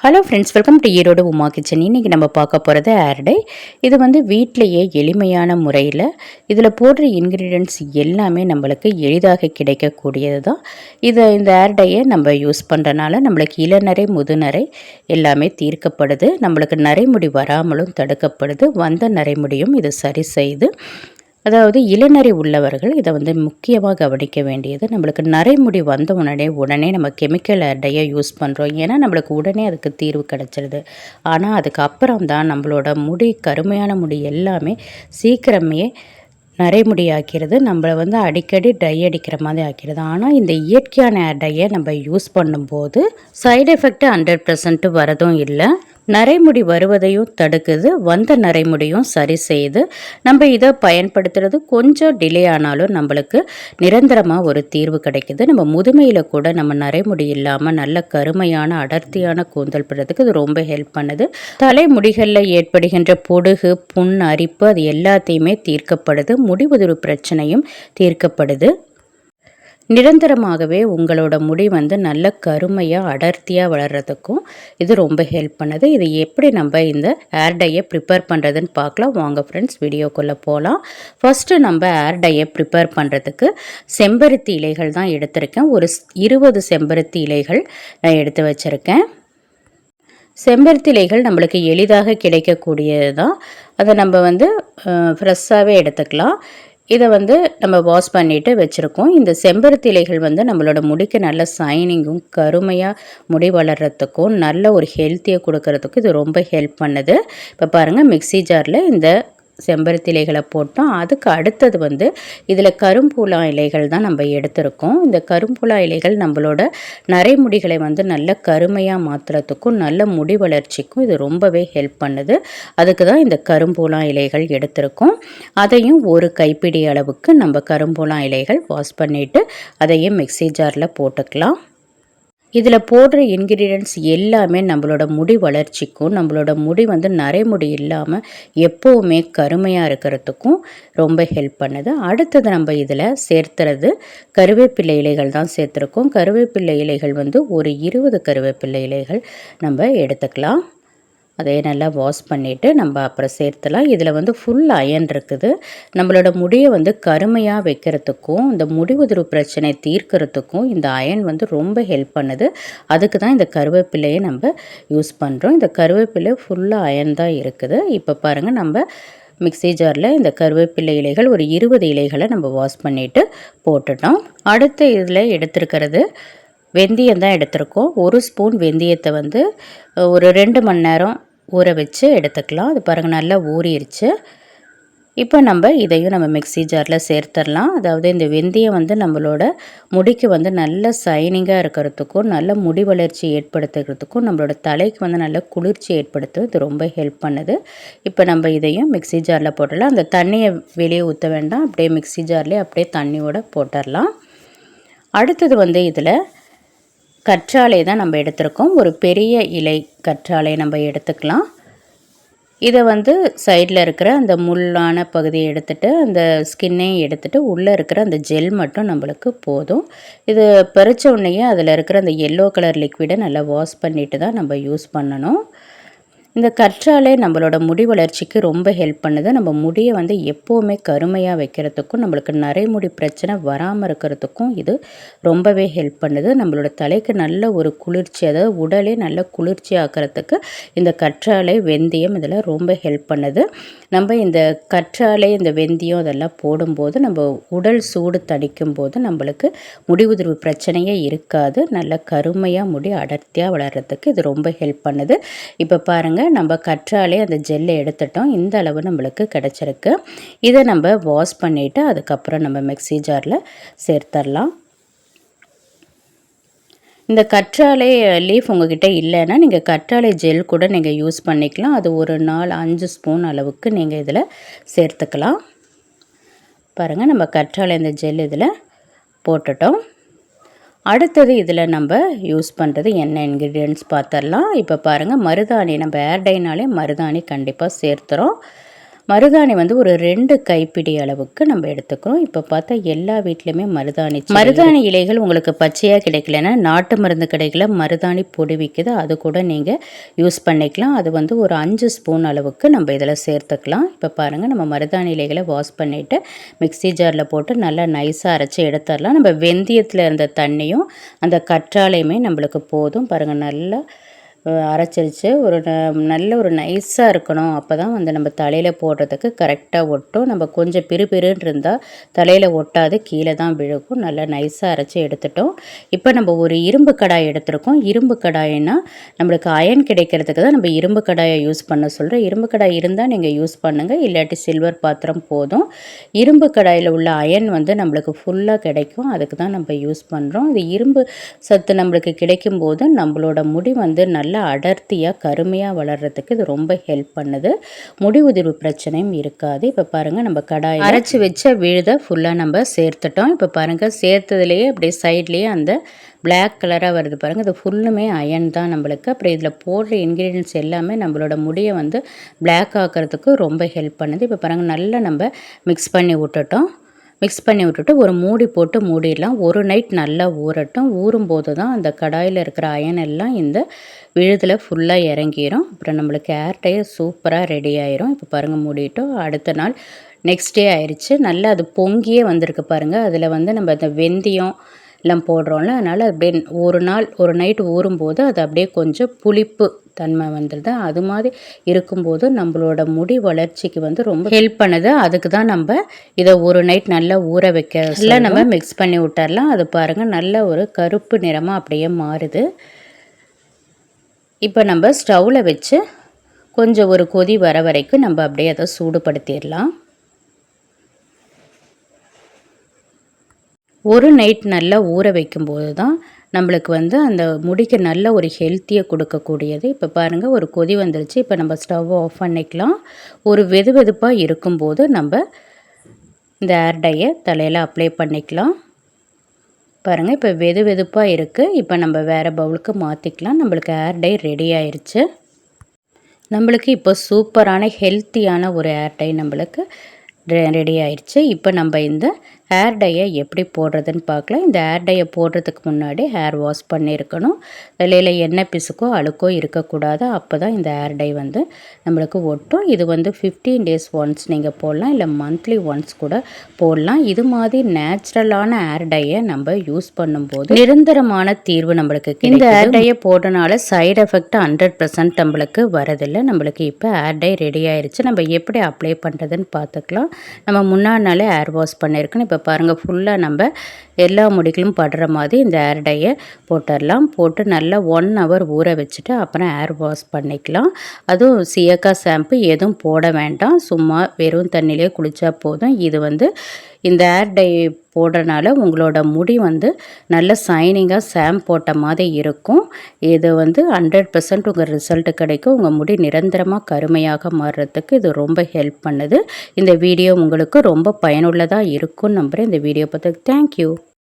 Hello friends welcome to Erode Uma kitchen இன்றைக்கி நம்ம பார்க்க போகிறது ஆர்டை இது வந்து வீட்டிலையே எளிமையான முறையில் இதில் போடுற இன்க்ரீடியன்ட்ஸ் எல்லாமே நம்மளுக்கு எளிதாக கிடைக்கக்கூடியது தான் இதை இந்த ஏர்டையை நம்ம யூஸ் பண்ணுறனால நம்மளுக்கு இளநரை முதுநரை எல்லாமே தீர்க்கப்படுது. நம்மளுக்கு நரைமுடி வராமலும் தடுக்கப்படுது. வந்த நரைமுடியும் இது சரி செய்து அதாவது இளநரை உள்ளவர்கள் இதை வந்து முக்கியமாக கவனிக்க வேண்டியது. நம்மளுக்கு நரைமுடி வந்த உடனே உடனே நம்ம கெமிக்கல் அட்டையை யூஸ் பண்ணுறோம் ஏன்னா நம்மளுக்கு உடனே அதுக்கு தீர்வு கிடச்சிருது. ஆனால் அதுக்கப்புறம் தான் நம்மளோட முடி கருமையான முடி எல்லாமே சீக்கிரமே நரைமுடி ஆக்கிறது. நம்மளை வந்து அடிக்கடி டை அடிக்கிற மாதிரி ஆக்கிறது. ஆனால் இந்த இயற்கையான டையை நம்ம யூஸ் பண்ணும்போது சைடு எஃபெக்ட் ஹண்ட்ரட் பர்சன்ட் வரதும் இல்லை. நரைமுடி வருவதையும் தடுக்குது வந்த நரைமுடியும் சரி செய்யுது நம்ம இதை பயன்படுத்துறது கொஞ்சம் டிலே ஆனாலும் நம்மளுக்கு நிரந்தரமாக ஒரு தீர்வு கிடைக்குது. நம்ம முதுமையில் கூட நம்ம நரைமுடி இல்லாமல் நல்ல கருமையான அடர்த்தியான கூந்தல் பெறதுக்கு இது ரொம்ப ஹெல்ப் பண்ணுது. தலைமுடிகளில் ஏற்படுகின்ற பொடுகு புண் அரிப்பு அது எல்லாத்தையுமே தீர்க்கப்படுது. முடிவுதிர்வு பிரச்சனையும் தீர்க்கப்படுது. நிரந்தரமாகவே உங்களோட முடி வந்து நல்ல கருமையாக அடர்த்தியாக வளர்கிறதுக்கும் இது ரொம்ப ஹெல்ப் பண்ணுது. இது எப்படி நம்ம இந்த ஏர் டையை ப்ரிப்பேர் பண்ணுறதுன்னு பார்க்கலாம். வாங்க ஃப்ரெண்ட்ஸ் வீடியோக்குள்ளே போகலாம் ஃபஸ்ட்டு நம்ம ஏர் டையை ப்ரிப்பேர் பண்ணுறதுக்கு செம்பருத்தி இலைகள் தான் எடுத்திருக்கேன். ஒரு இருபது செம்பருத்தி இலைகள் நான் எடுத்து வச்சுருக்கேன். செம்பருத்தி இலைகள் நம்மளுக்கு எளிதாக கிடைக்கக்கூடியது தான் அதை நம்ம வந்து ஃப்ரெஷ்ஷாகவே எடுத்துக்கலாம். இதை வந்து நம்ம வாஷ் பண்ணிவிட்டு வச்சுருக்கோம். இந்த செம்பருத்தி இலைகள் வந்து நம்மளோட முடிக்கு நல்ல சைனிங்கும் கருமையாக முடி வளர்கிறதுக்கும் நல்ல ஒரு ஹெல்த்தியை கொடுக்கறதுக்கும் இது ரொம்ப ஹெல்ப் பண்ணுது. இப்போ பாருங்கள் மிக்சி ஜாரில் இந்த செம்பருத்தி இலைகளை போட்டோம். அதுக்கு அடுத்தது வந்து இதில் கரும்பூலா இலைகள் தான் நம்ம எடுத்திருக்கோம். இந்த கரும்பூலா இலைகள் நம்மளோட நரைமுடிகளை வந்து நல்ல கருமையாக மாற்றுறதுக்கும் நல்ல முடி வளர்ச்சிக்கும் இது ரொம்பவே ஹெல்ப் பண்ணுது. அதுக்கு தான் இந்த கரும்பூலா இலைகள் எடுத்திருக்கோம். அதையும் ஒரு கைப்பிடி அளவுக்கு நம்ம கரும்பூலா இலைகள் வாஷ் பண்ணிவிட்டு அதையும் மிக்சி ஜாரில் போட்டுக்கலாம். இதில் போடுற இன்க்ரீடியன்ட்ஸ் எல்லாமே நம்மளோட முடி வளர்ச்சிக்கும் நம்மளோட முடி வந்து நரைமுடி இல்லாமல் எப்போவுமே கருமையாக இருக்கிறதுக்கும் ரொம்ப ஹெல்ப் பண்ணுது. அடுத்தது நம்ம இதில் சேர்த்துறது கருவேப்பிள்ளை இலைகள் தான் சேர்த்துருக்கோம். கருவேப்பிள்ளை இலைகள் வந்து ஒரு இருபது கருவேப்பிள்ளை இலைகள் நம்ம எடுத்துக்கலாம். அதை நல்லா வாஷ் பண்ணிவிட்டு நம்ம அப்புறம் சேர்த்துலாம். இதில் வந்து ஃபுல் அயன் இருக்குது. நம்மளோட முடியை வந்து கருமையாக வைக்கிறதுக்கும் இந்த முடி உதிர்வு பிரச்சனை தீர்க்கிறதுக்கும் இந்த அயன் வந்து ரொம்ப ஹெல்ப் பண்ணுது. அதுக்கு தான் இந்த கருவேப்பிலையை நம்ம யூஸ் பண்ணுறோம் இந்த கருவேப்பிலை ஃபுல்லாக அயன் தான் இருக்குது. இப்போ பாருங்கள் நம்ம மிக்சி ஜாரில் இந்த கருவேப்பிலை இலைகள் ஒரு இருபது இலைகளை நம்ம வாஷ் பண்ணிவிட்டு போட்டுட்டோம். அடுத்த இதில் எடுத்துருக்கிறது வெந்தயம் தான் எடுத்திருக்கோம். ஒரு ஸ்பூன் வெந்தயத்தை வந்து ஒரு ரெண்டு மணி நேரம் ஊற வச்சு எடுத்துக்கலாம். அது பாருங்கள் நல்லா ஊறிடுச்சு இப்போ நம்ம இதையும் நம்ம மிக்சி ஜாரில் சேர்த்துடலாம் அதாவது இந்த வெந்தயம் வந்து நம்மளோட முடிக்கு வந்து நல்ல சைனிங்காக இருக்கிறதுக்கும் நல்ல முடி வளர்ச்சி ஏற்படுத்துகிறதுக்கும் நம்மளோட தலைக்கு வந்து நல்ல குளிர்ச்சி ஏற்படுத்தும் இது ரொம்ப ஹெல்ப் பண்ணுது. இப்போ நம்ம இதையும் மிக்சி ஜாரில் போட்டுடலாம். அந்த தண்ணியை வெளியே ஊற்ற வேண்டாம். அப்படியே மிக்சி ஜார்லேயே அப்படியே தண்ணியோடு போட்டுடலாம். அடுத்தது வந்து இதில் கற்றாழை தான் நம்ம எடுத்திருக்கோம். ஒரு பெரிய இலை கற்றாழை நம்ம எடுத்துக்கலாம். இதை வந்து சைடில் இருக்கிற அந்த முள்ளான பகுதியை எடுத்துகிட்டு அந்த ஸ்கின்னையும் எடுத்துகிட்டு உள்ளே இருக்கிற அந்த ஜெல் மட்டும் நம்மளுக்கு போதும். இது பறித்த உடனேயே அதில் இருக்கிற அந்த எல்லோ கலர் லிக்விடை நல்லா வாஷ் பண்ணிவிட்டு தான் நம்ம யூஸ் பண்ணணும். இந்த கற்றாழை நம்மளோட முடி வளர்ச்சிக்கு ரொம்ப ஹெல்ப் பண்ணுது. நம்ம முடியை வந்து எப்போவுமே கருமையாக வைக்கிறதுக்கும் நம்மளுக்கு நரைமுடி பிரச்சனை வராமல் இருக்கிறதுக்கும் இது ரொம்பவே ஹெல்ப் பண்ணுது. நம்மளோட தலைக்கு நல்ல ஒரு குளிர்ச்சி அதாவது உடலே நல்ல குளிர்ச்சி ஆக்கிறதுக்கு இந்த கற்றாழை வெந்தயம் இதெல்லாம் ரொம்ப ஹெல்ப் பண்ணுது. நம்ம இந்த கற்றாழை இந்த வெந்தயம் அதெல்லாம் போடும்போது நம்ம உடல் சூடு தணிக்கும் போது நம்மளுக்கு முடி உதிர்வு பிரச்சனையே இருக்காது. நல்ல கருமையாக முடி அடர்த்தியாக வளர்கிறதுக்கு இது ரொம்ப ஹெல்ப் பண்ணுது. இப்போ பாருங்கள் நம்ம கற்றாலே அந்த ஜெல்லை எடுத்துட்டோம். இந்த அளவு நம்மளுக்கு கிடச்சிருக்கு. இதை நம்ம வாஷ் பண்ணிவிட்டு அதுக்கப்புறம் நம்ம மிக்சி ஜாரில் சேர்த்துடலாம் இந்த கற்றாழை லீஃப் உங்ககிட்ட இல்லைன்னா நீங்கள் கற்றாழை ஜெல் கூட நீங்கள் யூஸ் பண்ணிக்கலாம். அது ஒரு நாள் அஞ்சு ஸ்பூன் அளவுக்கு நீங்கள் இதில் சேர்த்துக்கலாம். பாருங்கள் நம்ம கற்றாழை இந்த ஜெல் இதில் போட்டுட்டோம். அடுத்தது இதில் நம்ம யூஸ் பண்ணுறது என்ன இன்க்ரீடியன்ட்ஸ் பார்த்துடலாம். இப்போ பாருங்கள் மருதாணி நம்ம ஏர்டைனாலே மருதாணி கண்டிப்பாக சேர்த்துறோம். மருதாணி வந்து ஒரு ரெண்டு கைப்பிடி அளவுக்கு நம்ம எடுத்துக்கிறோம். இப்போ பார்த்தா எல்லா வீட்லேயுமே மருதாணி மருதாணி இலைகள் உங்களுக்கு பச்சையாக கிடைக்கலன்னா நாட்டு மருந்து கடைகளில் மருதாணி பொடி விற்குது அது கூட நீங்கள் யூஸ் பண்ணிக்கலாம். அது வந்து ஒரு அஞ்சு ஸ்பூன் அளவுக்கு நம்ம இதில் சேர்த்துக்கலாம். இப்போ பாருங்கள் நம்ம மருதாணி இலைகளை வாஷ் பண்ணிவிட்டு மிக்ஸி ஜாரில் போட்டு நல்லா நைஸாக அரைச்சி எடுத்துடலாம். நம்ம வெந்தயத்தில் இருந்த தண்ணியும் அந்த கற்றாழையுமே நம்மளுக்கு போதும். பாருங்கள் நல்லா அரைச்சிருச்சு. ஒரு நல்ல ஒரு நைஸாக இருக்கணும். அப்போ தான் வந்து நம்ம தலையில் போடுறதுக்கு கரெக்டாக ஒட்டும். நம்ம கொஞ்சம் பிறு பிறுன்னு இருந்தால் தலையில் ஒட்டாது கீழே தான் விழுக்கும் நல்லா நைஸாக அரைச்சி எடுத்துட்டோம். இப்போ நம்ம ஒரு இரும்பு கடாய் எடுத்திருக்கோம். இரும்பு கடாயின்னா நம்மளுக்கு அயன் கிடைக்கிறதுக்கு தான் நம்ம இரும்பு கடாயை யூஸ் பண்ண சொல்கிறோம் இரும்பு கடாய் இருந்தால் நீங்கள் யூஸ் பண்ணுங்கள் இல்லாட்டி சில்வர் பாத்திரம் போதும். இரும்பு கடாயில் உள்ள அயன் வந்து நம்மளுக்கு ஃபுல்லாக கிடைக்கும். அதுக்கு தான் நம்ம யூஸ் பண்ணுறோம் இது இரும்பு சத்து நம்மளுக்கு கிடைக்கும் போது நம்மளோட முடி வந்து நல்ல நல்லா அடர்த்தியாக கருமையாக வளர்கிறதுக்கு இது ரொம்ப ஹெல்ப் பண்ணுது. முடி உதிர்வு பிரச்சனையும் இருக்காது. இப்போ பாருங்கள் நம்ம கடாய் அரைச்சி வச்ச விழுதை ஃபுல்லாக நம்ம சேர்த்துட்டோம். இப்போ பாருங்கள் சேர்த்ததுலேயே அப்படியே சைட்லேயே அந்த பிளாக் கலராக வருது பாருங்கள் இது ஃபுல்லுமே அயன் தான் நம்மளுக்கு. அப்புறம் இதில் போடுற இன்க்ரீடியன்ஸ் எல்லாமே நம்மளோட முடியை வந்து பிளாக் ஆக்கிறதுக்கு ரொம்ப ஹெல்ப் பண்ணுது. இப்போ பாருங்கள் நல்லா நம்ம மிக்ஸ் பண்ணி விட்டுட்டோம். மிக்ஸ் பண்ணி விட்டுட்டு ஒரு மூடி போட்டு மூடிடலாம். ஒரு நைட் நல்லா ஊறட்டும். ஊறும்போது தான் அந்த கடாயில் இருக்கிற அயன் எல்லாம் இந்த விழுதில் ஃபுல்லாக இறங்கிடும் அப்புறம் நம்மளுக்கு ஏர்டையே சூப்பராக ரெடி ஆயிரும். இப்போ பாருங்கள் மூடிட்டோம். அடுத்த நாள் நெக்ஸ்ட் டே ஆயிடுச்சு நல்லா அது பொங்கியே வந்திருக்கு பாருங்கள் அதில் வந்து நம்ம அந்த வெந்தயம் எல்லாம் போடுறோம்ல அதனால் அப்படியே ஒரு நாள் ஒரு நைட்டு ஊறும்போது அது அப்படியே கொஞ்சம் புளிப்பு தன்மை வந்துடுது அது மாதிரி இருக்கும்போது நம்மளோட முடி வளர்ச்சிக்கு வந்து ரொம்ப ஹெல்ப் பண்ணுது. அதுக்கு தான் நம்ம இதை ஒரு நைட் நல்லா ஊற வைக்க எல்லாம் நம்ம மிக்ஸ் பண்ணி விட்டுறலாம். அது பாருங்கள் நல்ல ஒரு கருப்பு நிறமாக அப்படியே மாறுது. இப்போ நம்ம ஸ்டவ்வில் வச்சு கொஞ்சம் ஒரு கொதி வர வரைக்கும் நம்ம அப்படியே அதை சூடுபடுத்திடலாம். ஒரு நைட் நல்லா ஊற வைக்கும்போது தான் நம்மளுக்கு வந்து அந்த முடிக்கு நல்ல ஒரு ஹெல்த்தியை கொடுக்கக்கூடியது. இப்போ பாருங்கள் ஒரு கொதி வந்துருச்சு. இப்போ நம்ம ஸ்டவ் ஆஃப் பண்ணிக்கலாம். ஒரு வெது வெதுப்பாக இருக்கும்போது நம்ம இந்த ஏர் டையை தலையில் அப்ளை பண்ணிக்கலாம். பாருங்கள் இப்போ வெது வெதுப்பாக இருக்குது இப்போ நம்ம வேறு பவுலுக்கு மாற்றிக்கலாம் நம்மளுக்கு ஏர் டை ரெடி ஆயிடுச்சு நம்மளுக்கு இப்போ சூப்பரான ஹெல்த்தியான ஒரு ஏர் டை நம்மளுக்கு ரெடி ஆயிடுச்சு. இப்போ நம்ம இந்த ஹேர் டையை எப்படி போடுறதுன்னு பார்க்கலாம். இந்த ஹேர் டையை போடுறதுக்கு முன்னாடி ஹேர் வாஷ் பண்ணியிருக்கணும். வெளியில் எண்ணெய் பிசுக்கோ அழுக்கோ இருக்கக்கூடாது. அப்போ தான் இந்த ஹேர் டை வந்து நம்மளுக்கு ஒட்டும். இது வந்து ஃபிஃப்டீன் டேஸ் ஒன்ஸ் நீங்கள் போடலாம். இல்லை மந்த்லி ஒன்ஸ் கூட போடலாம். இது மாதிரி நேச்சுரலான ஹேர் டையை நம்ம யூஸ் பண்ணும்போது நிரந்தரமான தீர்வு நம்மளுக்கு இந்த ஹேர் டையை போடுறனால சைடு எஃபெக்ட் ஹண்ட்ரட் பர்சன்ட் நம்மளுக்கு வரதில்லை நம்மளுக்கு இப்போ ஹேர் டை ரெடி ஆயிடுச்சு நம்ம எப்படி அப்ளை பண்ணுறதுன்னு பார்த்துக்கலாம். நம்ம முன்னாடி நாளே ஏர் வாஷ் பண்ணியிருக்கணும். இப்போ பாருங்கள் ஃபுல்லாக நம்ம எல்லா முடிகளும் படுற மாதிரி இந்த ஏர் டையை போட்டுடலாம். போட்டு நல்லா ஒன் ஹவர் ஊற வச்சுட்டு அப்புறம் ஏர் வாஷ் பண்ணிக்கலாம். அதுவும் சியக்கா ஷாம்பு எதுவும் போட வேண்டாம். சும்மா வெறும் தண்ணியிலே குளித்தா போதும். இது வந்து இந்த ஏர் டை போடுறனால உங்களோட முடி வந்து நல்ல சைனிங்காக சாம் போட்ட மாதிரி இருக்கும். இது வந்து ஹண்ட்ரட் பர்சன்ட் உங்கள் ரிசல்ட் கிடைக்கும். உங்கள் முடி நிரந்தரமாக கருமையாக மாறுறதுக்கு இது ரொம்ப ஹெல்ப் பண்ணுது. இந்த வீடியோ உங்களுக்கு ரொம்ப பயனுள்ளதாக இருக்கும்னு நம்புகிறேன் இந்த வீடியோ பார்த்து தேங்க்யூ